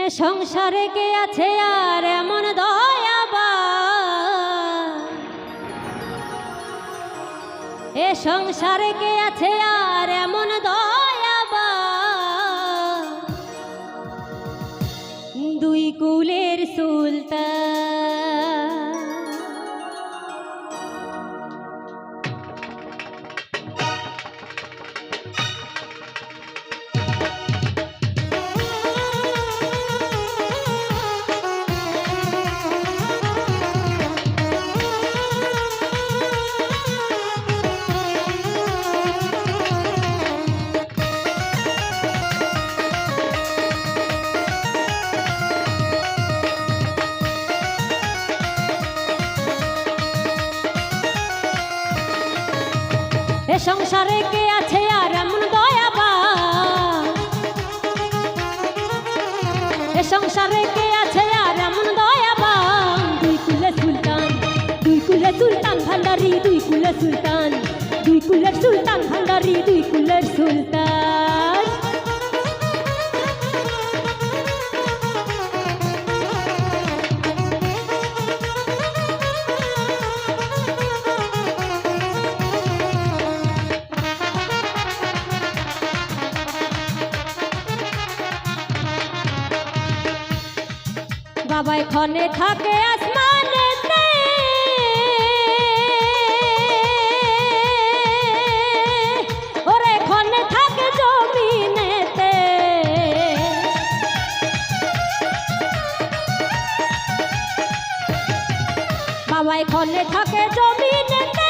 এ সংসারে কে আছে আর এমন দয়াবা এ সংসারে কে আছে আর এমন দয়াবা দুই কুলের সুলতান এ সংসারে কে আছে আর এমন দয়াবা এ সংসারে কে আছে আর এমন দয়াবা দুই কুলে সুলতান, দুই কুলে সুলতান ভান্ডারি, দুই কুলে সুলতান, দুই কুলের সুলতান ভান্ডারি, দুই কুলের বাবাই ক্ষণে থাকে আসমানে ওরে ক্ষণে থাকে জমিনেতে। বাবাই থাকে জমিনেতে।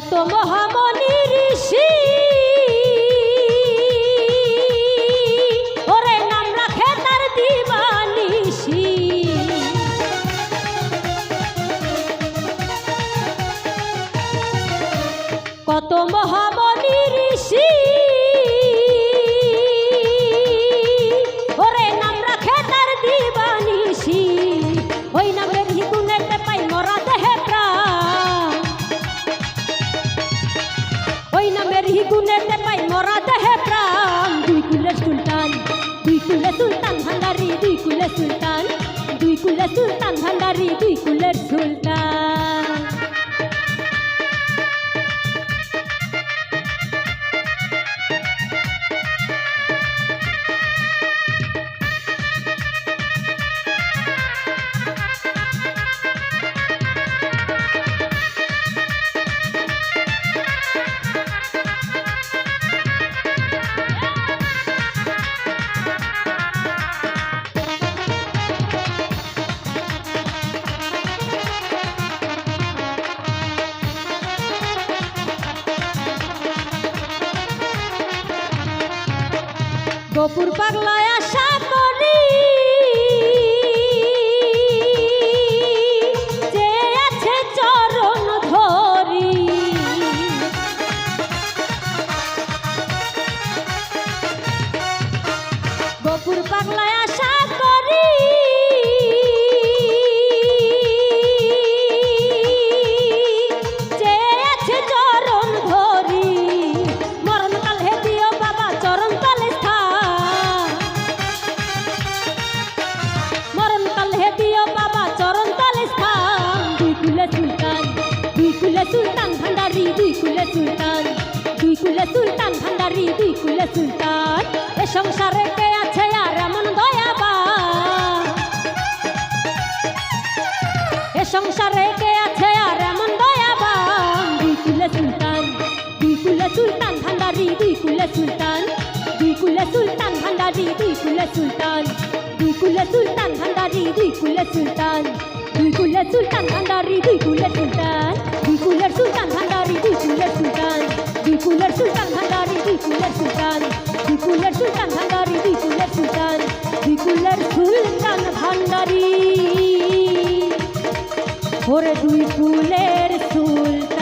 কত মহামণি ঋষি। ওরে নাম রাখে তার দিবানিসি কত মহামণি ঋষি। ওরে নাম রাখে তার দিবানিসি ওই নামের সুলতান। দুই কুলে সুলতান ভান্ডারি, দুই কুলে সুলতান। দুই কুলে সুলতান ভান্ডারি, দুই কুলের সুলতান। গোপুর পাগলায় আশা দুই কুলে সুলতান দুই কুলে সুলতান ভান্ডারি দুই কুলে সুলতান এ সংসারে কে আছে আর এমন দয়াবা এ সংসারে কে আছে আর এমন দয়াবা দুই কুলে সুলতান দুই কুলে সুলতান ভান্ডারি দুই সুলতান দুই কুলে সুলতান ভান্ডারি দুই কুলে সুলতান দুই কুলে সুলতান ভান্ডারি দুই কুলে সুলতান কুলের সুলতান ভান্ডারি, দুই কুলের সুলতান, দুই কুলের সুলতান ভান্ডারি, দুই কুলের সুলতান, দুই কুলের সুলতান ভান্ডারি, দুই কুলের সুলতান, দুই কুলের সুলতান ভান্ডারি, দুই কুলের সুলতান, দুই কুলের সুলতান ভান্ডারি। ওরে দুই কুলের সুলতান